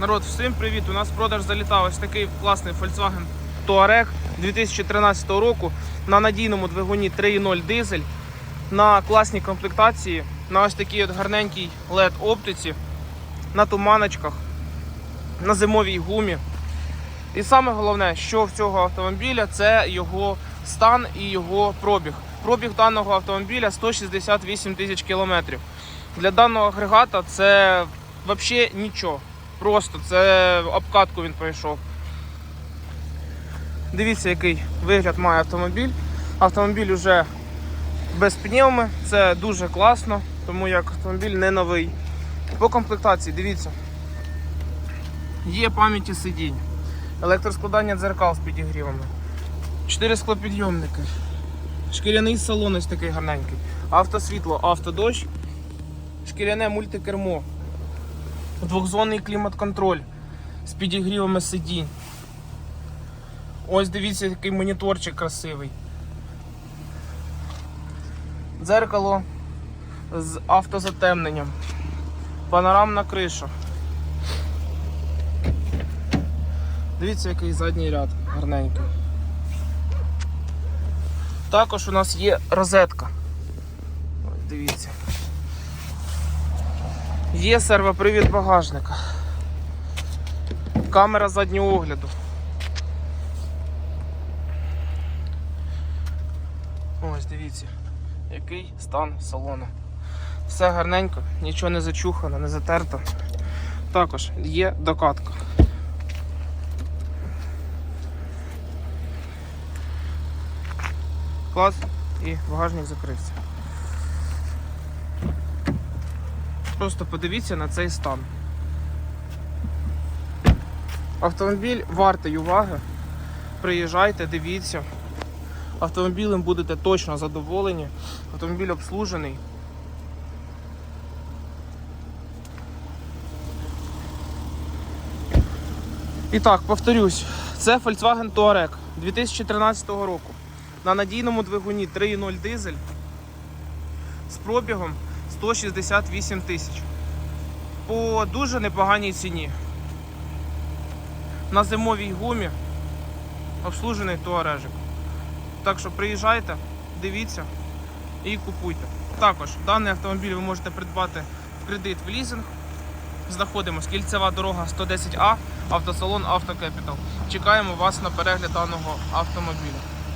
Народ, всім привіт! У нас в продаж залітав ось такий класний Volkswagen Touareg 2013 року на надійному двигуні 3.0 дизель, на класній комплектації, на ось такій от гарненькій LED оптиці, на туманочках, на зимовій гумі. І саме головне, що в цього автомобіля, це його стан і його пробіг. Пробіг даного автомобіля 168 тисяч кілометрів. Для даного агрегата це взагалі нічого. Просто це обкатку він пройшов. Дивіться, який вигляд має автомобіль. Автомобіль вже без пневми, це дуже класно, тому як автомобіль не новий. По комплектації, дивіться. Є пам'яті сидінь, електроскладання дзеркал з підігрівами, 4 склопідйомники, шкіряний салон ось такий гарненький, автосвітло, автодощ, шкіряне мультикермо, двохзонний клімат-контроль з підігрівами сидінь. Ось дивіться, який моніторчик красивий. Дзеркало з автозатемненням. Панорамна криша. Дивіться, який задній ряд гарненький. Також у нас є розетка. Ось дивіться. Є сервопривід багажника. Камера заднього огляду. Ось дивіться, який стан салону. Все гарненько, нічого не зачухано, не затерто. Також є докатка. Клас і багажник закрився. Просто подивіться на цей стан. Автомобіль вартий уваги. Приїжджайте, дивіться. Автомобілем будете точно задоволені. Автомобіль обслужений. І так, повторюсь, це Volkswagen Touareg 2013 року. На надійному двигуні 3.0 дизель з пробігом 168 тисяч. По дуже непоганій ціні. На зимовій гумі обслужений туарежик. Так що приїжджайте, дивіться і купуйте. Також даний автомобіль ви можете придбати в кредит в лізинг. Знаходимось кільцева дорога 110А, автосалон Автокепітал. Чекаємо вас на перегляд даного автомобіля.